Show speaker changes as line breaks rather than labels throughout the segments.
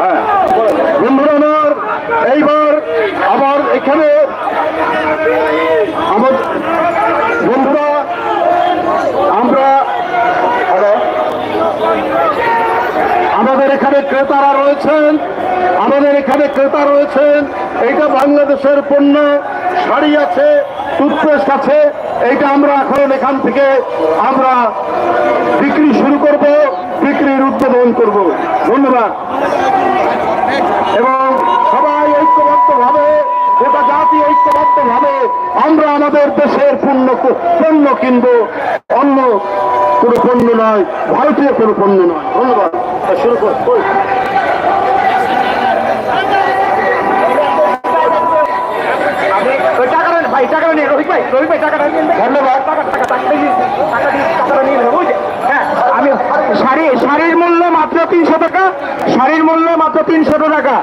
হ্যাঁ। বন্ধুরা আমার এইবার আবার এখানে আমার বন্ধুরা, আমরা আমাদের এখানে ক্রেতারা রয়েছেন, আমাদের এখানে ক্রেতা রয়েছেন, এইটা বাংলাদেশের পণ্য, শাড়ি আছে, টুথপেস্ট আছে, এইটা আমরা এখন এখান থেকে আমরা বিক্রি শুরু করব, বিক্রির উদ্বোধন করব। ধন্যবাদ। এবং সবাই ঐক্যবদ্ধভাবে গোটা জাতি ঐক্যবদ্ধভাবে আমরা আমাদের দেশের পণ্য পণ্য কিনবো অন্য কোনো পণ্য নয় ভারতীয় কোনো পণ্য নয় ধন্যবাদ শুরু কর
টাকাটা ভাই টাকাটা নিয়ে রোহিত ভাই রোহিত ভাই টাকাটা।
ধন্যবাদ
টাকা টাকা টাকা টাকা নিয়ে নেব হ্যাঁ শাড়ি, শাড়ির মূল্য মাত্র তিনশো টাকা, শাড়ির মূল্য মাত্র তিনশো টাকা।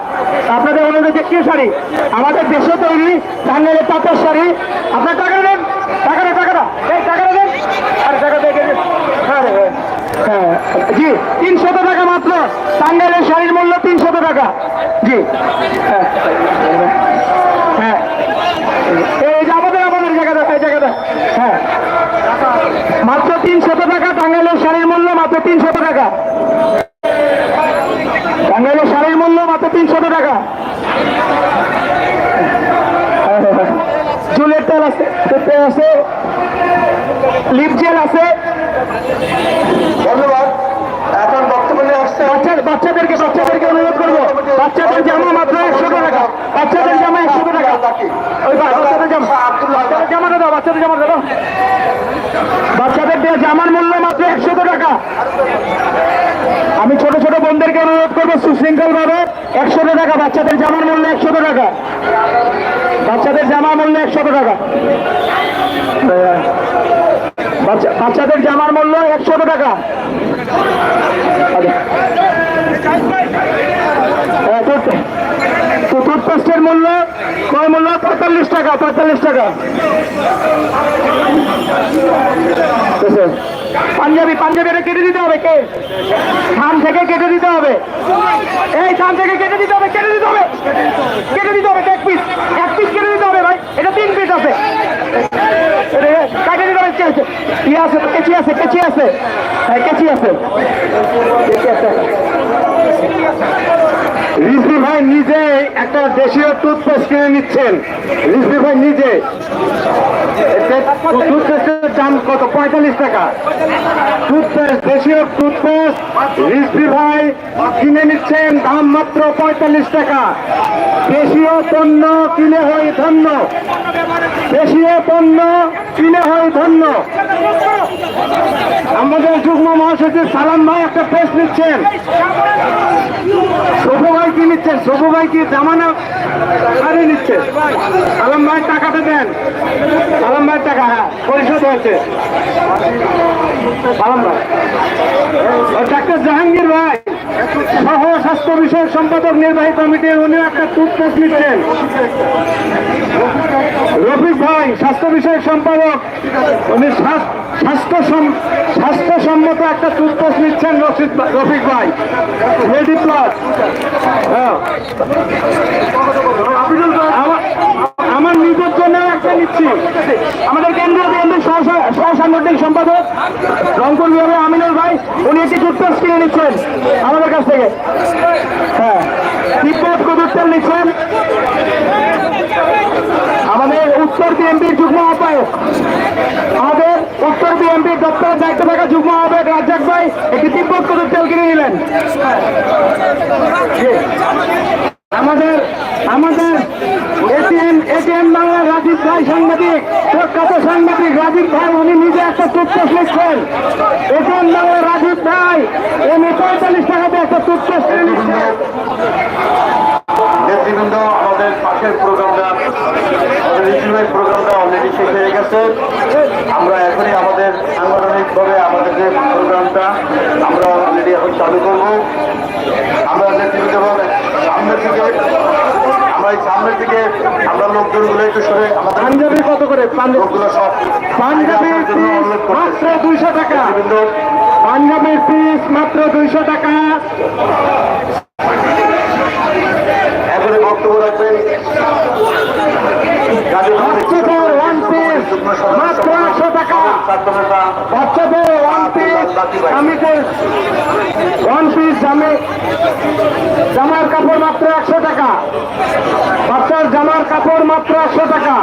আপনাদের ওনাদের যে কি শাড়ি? আমাদের দেশে তৈরি টাঙ্গাইলের তাঁতের শাড়ি। আপনার টাকা নেন টাকাটা টাকাটা এই টাকাটা দেন আরে টাকা গেলে হ্যাঁ জি তিনশত টাকা মাত্র। টাঙ্গাইলের শাড়ির মূল্য তিনশত টাকা। জি হ্যাঁ। হ্যাঁ। এই যে আমাদের আমাদের জায়গাটা, এই জায়গাটা। হ্যাঁ। মাত্র তিনশত টাকা মাত্র তিনশত টাকা। টাঙ্গাইলের শাড়ির মূল্য মাত্র তিনশত টাকা। চুলের তেল আছে তেল আছে লিপ জেল আছে।
ধন্যবাদ। এখন বক্তব্য নিয়ে আসছে
বাচ্চা বাচ্চাদেরকে বাচ্চাদেরকে অনুরোধ করব। বাচ্চাদের জামা মাত্র একশো টাকা বাচ্চাদের জামা একশো টাকা ওই বা- বাচ্চাদের জামা বাচ্চাদের জামাটা দাও বাচ্চাদের জামাটা দাও। বাচ্চাদের দেওয়া জামার মূল্য মাত্র একশো টাকা। আমি ছোট ছোট বোনদেরকে অনুরোধ করব সুশৃঙ্খল ভাবে একশো টাকা, বাচ্চাদের জামার মূল্য একশো টাকা। বাচ্চাদের জামা মূল্য একশো টাকা। বাচ্চা- বাচ্চাদের জামার মূল্য একশো টাকা হ্যাঁ, টুথ- তো টুথপেস্টের মূল্য কয় মূল্য পঁয়তাল্লিশ টাকা পঁয়তাল্লিশ টাকা। পাঞ্জাবি পাঞ্জাবি এটা কেটে দিতে হবে, কে? থান থেকে কেটে দিতে হবে। এই থান থেকে কেটে দিতে হবে, কেটে দিতে হবে। কেটে দিতে হবে, এক পিস এক পিস কেটে দিতে হবে, ভাই। এটা তিন পিস আছে। কাটে দিতে হবে কে- ইয়ে আছে, কেচি আছে কেচি আছে। হ্যাঁ কেচি আছে। কেচি আছে।
ভাই নিজে একটা দেশীয় টুথপেস্ট কিনে নিচ্ছেন। রিজভি ভাই নিজে। টুথপেস্টের দাম কত? পঁয়তাল্লিশ টাকা। টুথপেস্ট দেশীয় টুথপেস্ট রিজভি ভাই কিনে নিচ্ছেন, দাম মাত্র পঁয়তাল্লিশ টাকা। দেশীয় পণ্য কিনে হয় ধন্য। দেশীয় পণ্য কিনে হয় ধন্য। আমাদের যুগ্ম মহাসচিব সালাম ভাই একটা পেস্ট নিচ্ছেন। শুভ ভাই কি নিচ্ছেন? সবু ভাই কি জামানা শাড়ি নিচ্ছে। আলম ভাই টাকাটা দেন। আলম ভাই টাকা হ্যাঁ পরিশোধ হয়েছে। আলম ভাই। ডাক্তার জাহাঙ্গীর ভাই, সহ স্বাস্থ্য বিষয়ক সম্পাদক নির্বাহী কমিটির উনি একটা টুথপেস্ট নিচ্ছেন। রফিক ভাই, স্বাস্থ্য বিষয়ক সম্পাদক, উনি স্বাস্থ- স্বাস্থ্য সম- স্বাস্থ্যসম্মত একটা টুথপেস্ট নিচ্ছেন রফিক রফিক ভাই। রেডি প্লাস হ্যাঁ। আমার- নিজের জন্য একটা নিচ্ছি। আমাদের কেন্দ্রীয় বিএনপির সহ সহ সাংগঠনিক সম্পাদক রংপুর বিভাগের আমিনুল ভাই, উনি একটি টুথপেস্ট কিনে নিচ্ছেন আমাদের কাছ থেকে। হ্যাঁ। তিব্বত কদুর তেল নিচ্ছেন। আমাদের উত্তর বিএনপির যুগ্ম আহ্বায়ক। আমাদের উত্তর বিএনপির দপ্তরের দায়িত্ব থাকা যুগ্ম আহ্বায়ক রাজ্জাক ভাই একটি তিব্বত কদুর তেল কিনে নিলেন। আমাদের আমাদের এটিএম এটিএম বাংলার রাজীব ভাই সাংবাদিক, প্রখ্যাত সাংবাদিক রাজীব ভাই, উনি নিজে একটা টুথপেস্ট লিখছেন। এটিএম বাংলার রাজীব ভাই উনি পঁয়তাল্লিশ টাকাতে একটা কিনে নিচ্ছেন
নেতৃবৃন্দ, আমাদের পাশের প্রোগ্রামটা প্রোগ্রামটা অলরেডি শেষ হয়ে গেছে। আমরা এখনই আমাদের সাংগঠনিকভাবে আমাদের যে প্রোগ্রামটা আমরা অলরেডি এখন চালু করব। আমরা এবং সামনের থেকে আমরা এই সামনের থেকে আমরা লোকজনগুলো একটু সরে আমাদের
পাঞ্জাবি কত করে? পাঞ্জাবি
লোকগুলো সব
পাঞ্জাবির
আসার জন্য অনুরোধ
মাত্র দুইশো টাকা। পাঞ্জাবির পিস মাত্র দুইশো টাকা।
সাথী ভাই
স্বামীকে ওয়ান পিস জামে জামার কাপড় মাত্র একশো টাকা। বাচ্চার জামার কাপড় মাত্র একশো টাকা।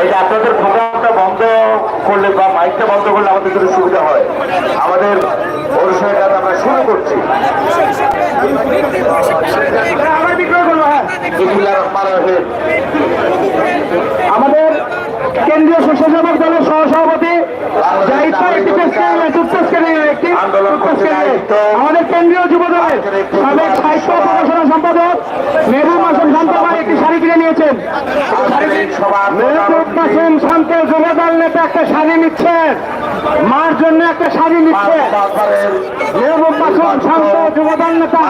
এই যে আপনাদের প্রোগ্রামটা বন্ধ করলে বা মাইকটা বন্ধ করলে আমাদের জন্য সুবিধা হয়। আমাদের অনুষ্ঠানের কাজ আমরা শুরু করছি।
আমরা বিক্রয় করব হ্যাঁ। আমাদের কেন্দ্রীয় স্বেচ্ছাসেবক দলের সহসভাপতি দায়িত্ব একটি একটি। আমাদের কেন্দ্রীয় যুব দলের সাবেক সাহিত্য প্রকাশনা সম্পাদক মেহবুব মাসুম শান্ত ভাই একটি শাড়ি কিনে নিয়েছেন। মেহবুব মাসুম শান্ত যুব দল নেতা একটা শাড়ি নিচ্ছেন। মার জন্য একটা শাড়ি নিচ্ছে মেহবুব মাসুম শান্ত যুব দল নেতা।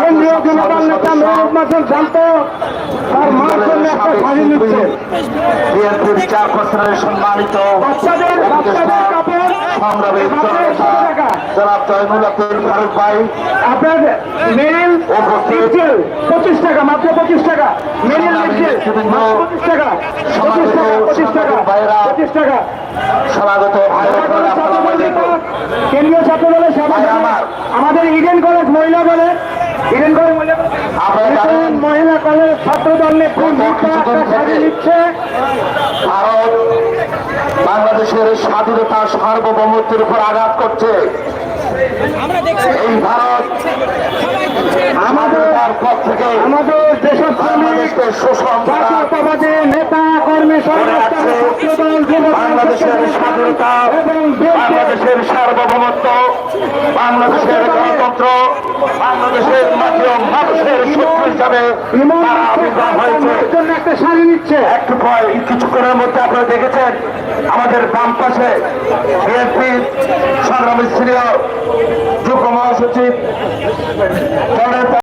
কেন্দ্রীয় যুব দল নেতা মেহবুব মাসুম শান্ত তার মার জন্য একটা শাড়ি নিচ্ছে
বিএনপির চেয়ারপারসনের সম্মানিত
বাচ্চাদের বাচ্চাদের কাপড়
সংগ্রামী
মাত্র একশো টাকা।
জনাব জয়নুল আব্দুল ফারুক ভাই
আপনার মেরিল পঁচিশ টাকা মাত্র পঁচিশ টাকা। মেরিল লিপজেল পঁচিশ টাকা। পঁচিশ টাকা পঁচিশ টাকা পঁচিশ টাকা।
সমাগত ভাই বোনেরা, আসসালামু আলাইকুম।
কেন্দ্রীয় ছাত্র দলের আমাদের ইডেন কলেজ মহিলা দলে ইডেন কলেজ মহিলা। কলেজ ছাত্র দল নিচ্ছে?
ভারত বাংলাদেশের স্বাধীনতা সার্বভৌমত্বের উপর আঘাত করছে। এই ভারত আমাদের পর থেকে
আমাদের দেশের
শোষণ
নেতা কর্মী
বাংলাদেশের স্বাধীনতা
এবং
বাংলাদেশের সার্বভৌমত্ব বাংলাদেশের গণতন্ত্র বাংলাদেশের মানুষের শত্রু হিসাবে
একটা
কিছুক্ষণের মধ্যে আপনারা দেখেছেন আমাদের বাম পাশে বিএনপি সংগ্রামী সিনিয়র যুগ্ম মহাসচিব